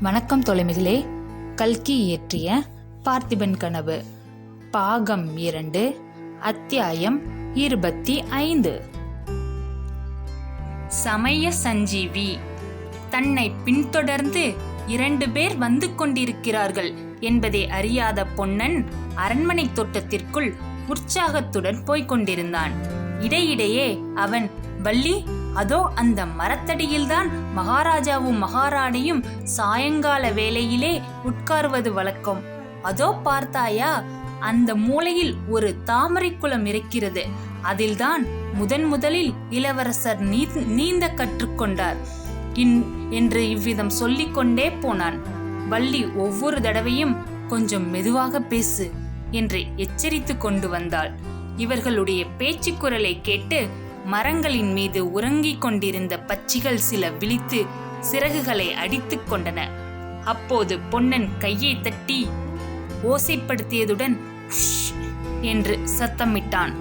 வணக்கம் தொலைமிகளே கல்கி இயற்றிய பார்த்திபன் கனவு பாகம் இரண்டு அத்தியாயம் இருபத்தி ஐந்து. சமய சஞ்சீவி தன்னை பின்தொடர்ந்து இரண்டு பேர் வந்து கொண்டிருக்கிறார்கள் என்பதை அறியாத பொன்னன் அரண்மனை தோட்டத்திற்குள் உற்சாகத்துடன் போய்க் கொண்டிருந்தான். இடையிடையே அவன் வள்ளி அதோ அந்த மரத்தடியில்தான் மகாராஜாவும் மகாராணியும் சாயங்கால வேளையிலே உட்காருவது வழக்கம். அதோ பார்த்தாயா அந்த மூலையில் ஒரு தாமரை குளம் இருக்கிறது. அதில்தான் முதன் முதலில் இளவரசர் நீ- நீந்த கற்றுக்கொண்டார் இன்- என்று இவ்விதம் சொல்லிக்கொண்டே போனான். வள்ளி ஒவ்வொரு தடவையும் கொஞ்சம் மெதுவாக பேசு என்று எச்சரித்து கொண்டு வந்தாள். இவர்களுடைய பேச்சு குரலை கேட்டு மரங்களின் மீது உறங்கிக் கொண்டிருந்த பச்சிகள் சில விழித்து சிறகுகளை அடித்துக் கொண்டன. அப்போது பொன்னன் கையை தட்டி ஓசைப்படுத்தியதுடன் என்று சத்தமிட்டான்.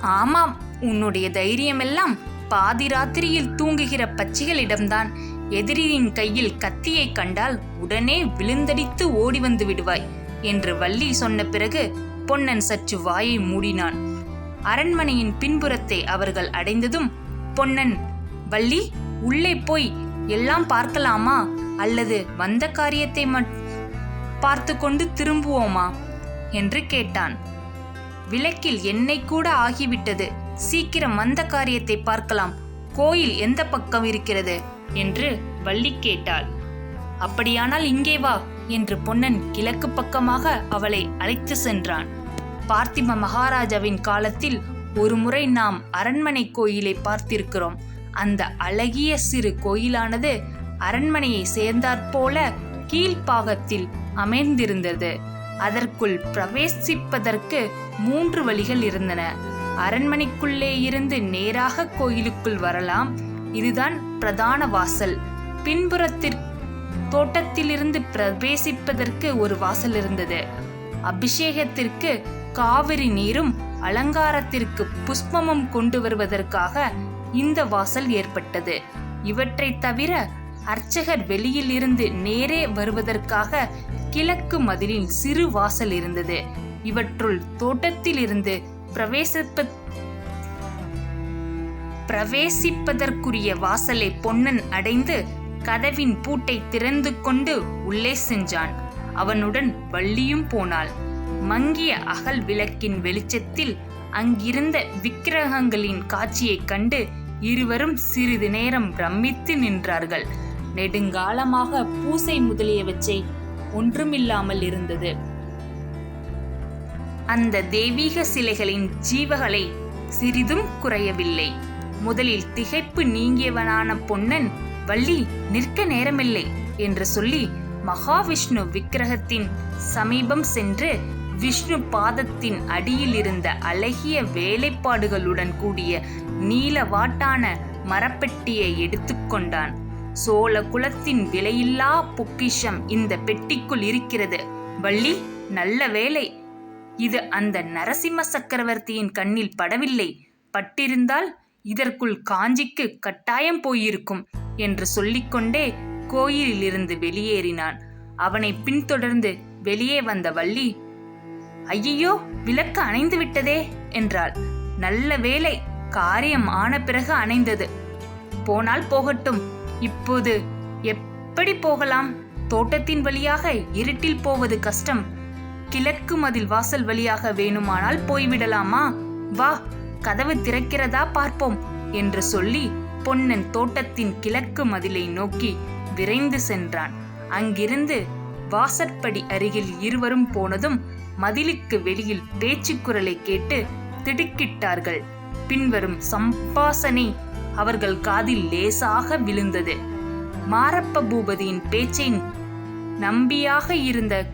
ஆமாம் உன்னுடைய தைரியமெல்லாம் பாதி ராத்திரியில் தூங்குகிற பச்சிகளிடம்தான் எதிரியின் கையில் கத்தியை கண்டால் உடனே விழுந்தடித்து ஓடி வந்து விடுவாய் என்று வள்ளி சொன்ன பிறகு பொன்னன் சற்று வாயை மூடினான். அரண்மனையின் பின்புறத்தை அவர்கள் அடைந்ததும் பொன்னன் வள்ளி உள்ளே போய் எல்லாம் பார்க்கலாமா? அல்லது வந்த காரியத்தை மட் பார்த்து கொண்டு திரும்புவோமா? என்று கேட்டான். விளக்கில் எண்ணெய் கூட ஆகிவிட்டது. சீக்கிரம் வந்த காரியத்தை பார்க்கலாம். கோயில் எந்த பக்கம் இருக்கிறது? என்று வள்ளி கேட்டாள். அப்படியானால் இங்கே வா என்று பொன்னன் கிழக்கு பக்கமாக அவளை அழைத்து சென்றான். பார்த்திப மகாராஜாவின் காலத்தில் ஒருமுறை நாம் அரண்மனை கோயிலை பார்த்திருக்கிறோம். அந்த அழகிய சிறு கோயிலானது அரண்மனையை சேர்ந்தாற்போல கீழ்ப்பாகத்தில் அமைந்திருந்தது. அதற்குள் பிரவேசிப்பதற்கு மூன்று வழிகள் இருந்தன. அரண்மனைக்குள்ளே இருந்து நேராக கோயிலுக்குள் வரலாம். இதுதான் பிரதான வாசல். பின்புறத்தில் தோட்டத்திலிருந்து பிரவேசிப்பதற்கு ஒரு வாசல் இருந்தது. அபிஷேகத்திற்கு காவிரி நீரும் அலங்காரத்திற்கு புஷ்பமும் கொண்டு வருவதற்காக இந்த வாசல் ஏற்பட்டது. இவற்றைத் தவிர அர்ச்சகர் வெளியில் இருந்து நேரே வருவதற்காக கிழக்கு மதிலில் சிறு வாசல் இருந்தது. இவற்றுள் தோட்டத்திலிருந்து பிரவேசிப்ப பிரவேசிப்பதற்குரிய வாசலை பொன்னன் அடைந்து கதவின் பூட்டை திறந்து கொண்டு உள்ளே சென்றான். அவனுடன் வள்ளியும் போனாள். மங்கிய அகல் விளக்கின் வெளிச்சத்தில் அங்கிருந்த விக்கிரகங்களின் காட்சியைக் கண்டு இருவரும் சிறிது நேரம் பிரமித்து நின்றார்கள். நெடுங்காலமாக பூசை முதலியவற்றை ஒன்றுமில்லாமல் இருந்தது. அந்த தெய்வீக சிலைகளின் ஜீவகளை சிறிதும் குறையவில்லை. முதலில் திகைப்பு நீங்கியவனான பொன்னன் வள்ளி நிற்க நேரமில்லை என்று சொல்லி மகாவிஷ்ணு விக்கிரகத்தின் சமீபம் சென்று விஷ்ணு பாதத்தின் அடியில் இருந்த அழகிய வேலைப்பாடுகளுடன் கூடிய நீலவாட்டான மரப்பெட்டியை எடுத்துக்கொண்டான் சோழ குலத்தின் விலையில்லா பொக்கிஷம் இந்த பெட்டிக்குள் இருக்கிறது. வள்ளி நல்ல வேலை. இது அந்த நரசிம்ம சக்கரவர்த்தியின் கண்ணில் படவில்லை. பட்டிருந்தால் இதற்குள் காஞ்சிக்கு கட்டாயம் போயிருக்கும் என்று சொல்லிக்கொண்டே கோயிலிலிருந்து வெளியேறினான். அவனை பின்தொடர்ந்து வெளியே வந்த வள்ளி ஐயையோ விளக்கு அணைந்து விட்டதே என்றாள். நல்ல வேலை காரியம் ஆன பிறகு அணைந்தது. போனால் போகட்டும். இப்போது எப்படி போகலாம்? தோட்டத்தின் வழியாக இருட்டில் போவது கஷ்டம். கிழக்கு மதில் வாசல் வழியாக வேணுமானால் போய்விடலாமா? வா கதவு திறக்கிறதா பார்ப்போம் என்று சொல்லி பொன்னன் தோட்டத்தின் கிழக்கு மதிலை நோக்கி விரைந்து சென்றான். அங்கிருந்து வாசற்படி அருகில் இருவரும் போனதும் மதிலுக்கு வெளியில் பேச்சு குரலை கேட்டு திடுக்கிட்டார்கள். பின்வரும் சம்பாசனை அவர்கள் காதில் லேசாக விழுந்தது. மாரப்ப பூபதியின் பேச்சை நம்பியாக இருந்த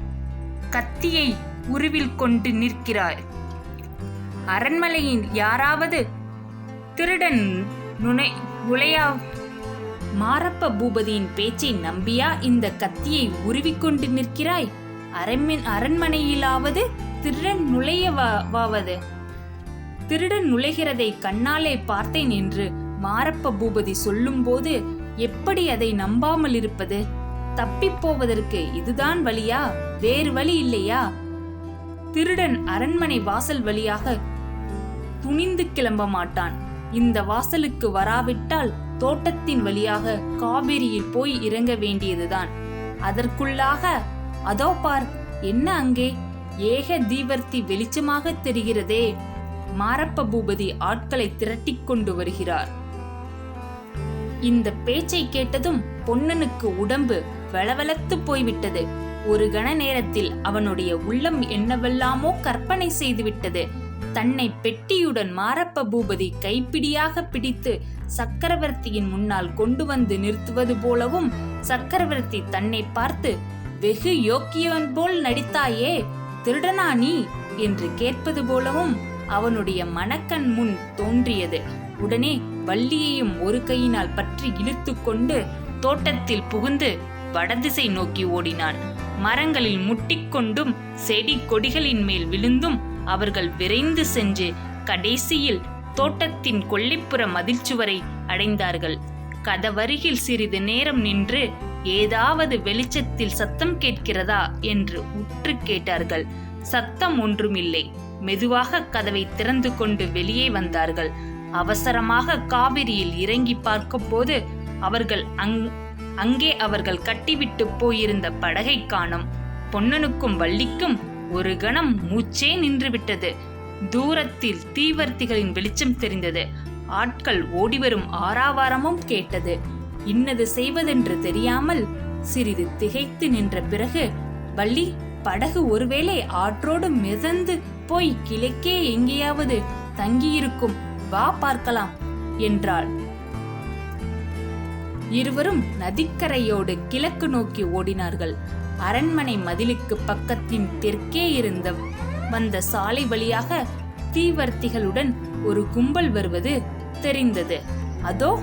கத்தியை உருவில் கொண்டு நிற்கிறாய் அரண்மனையின் யாராவது திருடன் நுனை உலையா? மாரப்ப பூபதியின் பேச்சை நம்பியா? இந்த கத்தியை உருவிக்கொண்டு நிற்கிறாய்? அரண்மன் அரண்மனையிலாவது திருடன் நுழையவாவது திருடன் நுழைகிறதை கண்ணாலே பார்த்தேன் என்று மாரப்ப பூபதி சொல்லும்போது எப்படி அதை நம்பாமல் இருப்பது? தப்பிப் போவதற்கு இதுதான் வழியா? வேறு வழி இல்லையா? திருடன் அரண்மனை வாசல் வழியாக துணிந்து கிளம்ப மாட்டான். இந்த வாசலுக்கு வராவிட்டால் தோட்டத்தின் வழியாக காவிரியில் போய் இறங்க வேண்டியதுதான். அதற்குள்ளாக அதோ பார் என்ன அங்கே? ஏக தீவர்த்தி வெளிச்சமாக தெரிகிறதே. மாரப்ப பூபதி ஆட்களை திரட்டிக் கொண்டு வருகிறார். இந்த பேச்சை கேட்டதும் பொன்னனுக்கு உடம்பு வளவளத்து போய்விட்டது. ஒரு கண நேரத்தில் அவனுடைய உள்ளம் என்னவெல்லாமோ கற்பனை செய்துவிட்டது. தன்னை பெட்டியுடன் மாரப்ப பூபதி கைப்பிடியாக பிடித்து சக்கரவர்த்தியின் முன்னால் கொண்டு வந்து நிறுத்துவது போலவும் சக்கரவர்த்தி தன்னை பார்த்து வெகு யோக்கியவன் போல் நடித்தாயே திருடனா நீ என்று கேட்பது போலவும் அவனுடைய மனக்கண் முன் தோன்றியது. உடனே வள்ளியையும் ஒரு கையினால் பற்றி இழுத்துக்கொண்டு தோட்டத்தில் புகுந்து வடதிசை நோக்கி ஓடினான். மரங்களில் முட்டிக்கொண்டும் செடி கொடிகளின் மேல் விழுந்தும் அவர்கள் விரைந்து சென்று கடைசியில் தோட்டத்தின் கொள்ளிப்புற மதில்ச்சுவரை அடைந்தார்கள். கதவருகில் சிறிது நேரம் நின்று ஏதாவது வெளிச்சத்தில் சத்தம் கேட்கிறதா என்று உற்று கேட்டார்கள். சத்தம் ஒன்றுமில்லை. மெதுவாக கதவை திறந்து கொண்டு வெளியே வந்தார்கள். அவசரமாக காவிரியில் இறங்கி பார்க்கும்போது அவர்கள் அங் அங்கே அவர்கள் கட்டிவிட்டு போயிருந்த படகை காணும் பொன்னனுக்கும் வள்ளிக்கும் ஒரு கணம் மூச்சே நின்றுவிட்டது. தூரத்தில் தீவர்த்திகளின் வெளிச்சம் தெரிந்தது. ஆட்கள் ஓடிவரும் ஆறாவாரமும் கேட்டது. இன்னது செய்வதென்று தெரியாமல் சிறிது திகைத்து நின்ற பிறகு வள்ளி படகு ஒருவேளை ஆற்றோடு மிதந்து போய் கிழக்கே எங்கேயாவது தங்கியிருக்கும். வா பார்க்கலாம் என்றாள். இருவரும் நதிக்கரையோடு கிழக்கு நோக்கி ஓடினார்கள். அரண்மனை மதிலுக்கு பக்கத்தின் தெற்கே இருந்த வந்த சாலை வழியாக தீவர்த்திகளுடன் ஒரு கும்பல் வருவது தெரிந்தது. அதோ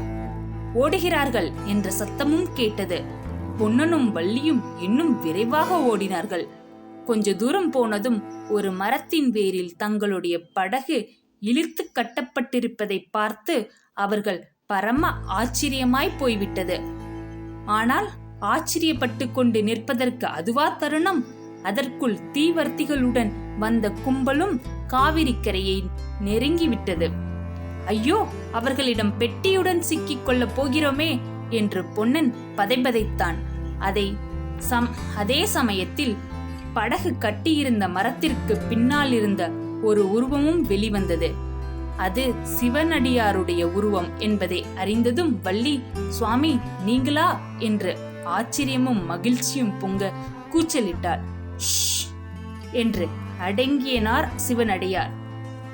ஓடுகிறார்கள் என்ற சத்தமும் கேட்டது. பொன்னனும் வள்ளியும் இன்னும் விரைவாக ஓடினார்கள். கொஞ்ச தூரம் போனதும் ஒரு மரத்தின் வேரில் தங்களுடைய படகு இழுத்து கட்டப்பட்டிருப்பதை பார்த்து அவர்கள் பரம ஆச்சரியமாய் போய்விட்டது. ஆனால் ஆச்சரியப்பட்டு கொண்டு நிற்பதற்கு அதுவா தருணம்? அதற்குள் தீவர்த்திகளுடன் வந்த கும்பலும் காவிரிக்கரையை நெருங்கிவிட்டது. ஐயோ அவர்களிடம் பெட்டியுடன் சிக்கிக் கொள்ளப் போகிறோமே என்று பொன்னன் பதைபதைத்தான். அதை சம் அதே சமயத்தில் படகு கட்டியிருந்த மரத்திற்கு பின்னால் இருந்த ஒரு உருவமும் வெளிவந்தது. அது சிவனடியாருடைய உருவம் என்பதை அறிந்ததும் வள்ளி சுவாமி நீங்களா? என்று ஆச்சரியமும் மகிழ்ச்சியும் பொங்க கூச்சலிட்டார் என்று அடங்கியனார் சிவனடியார்.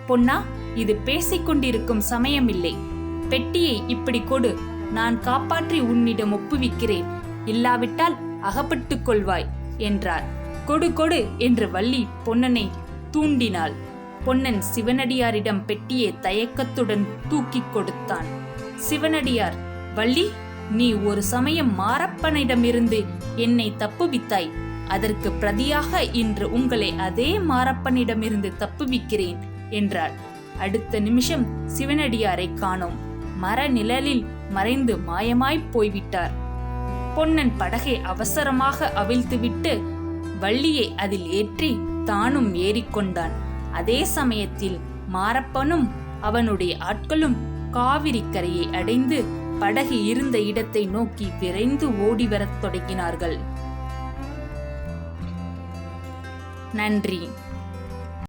பொன்னா இது பேசிக் கொண்டிருக்கும் சமயமில்லை. பெட்டியை இப்படி கொடு. நான் காப்பாற்றி உன்னிடம் ஒப்புவிக்கிறேன். இல்லாவிட்டால் அகப்பட்டுக் கொள்வாய் என்றார். கொடு கொடு என்று வள்ளி பொன்னனை தூண்டினாள். பொன்னன் சிவனடியாரிடம் பெட்டியை தயக்கத்துடன் தூக்கிக் கொடுத்தான். சிவனடியார் வள்ளி நீ ஒரு சமயம் மாரப்பனிடமிருந்து என்னை தப்புவித்தாய். அதற்கு பிரதியாக இன்று உங்களை அதே மாரப்பனிடமிருந்து தப்புவிக்கிறேன் என்றாள். அடுத்த நிமிஷம் சிவனடியாரை காணோம். மர நிழலில் மறைந்து மாயமாய்ப் போய்விட்டார். பொன்னன் படகை அவசரமாக அவிழ்த்துவிட்டு வள்ளியை அதில் ஏற்றி தானும் ஏறிக்கொண்டான் அதே சமயத்தில் மாரப்பனும் அவனுடைய ஆட்களும் காவிரி கரையை அடைந்து படகு இருந்த இடத்தை நோக்கி விரைந்து ஓடி வரத் தொடங்கினார்கள். நன்றி.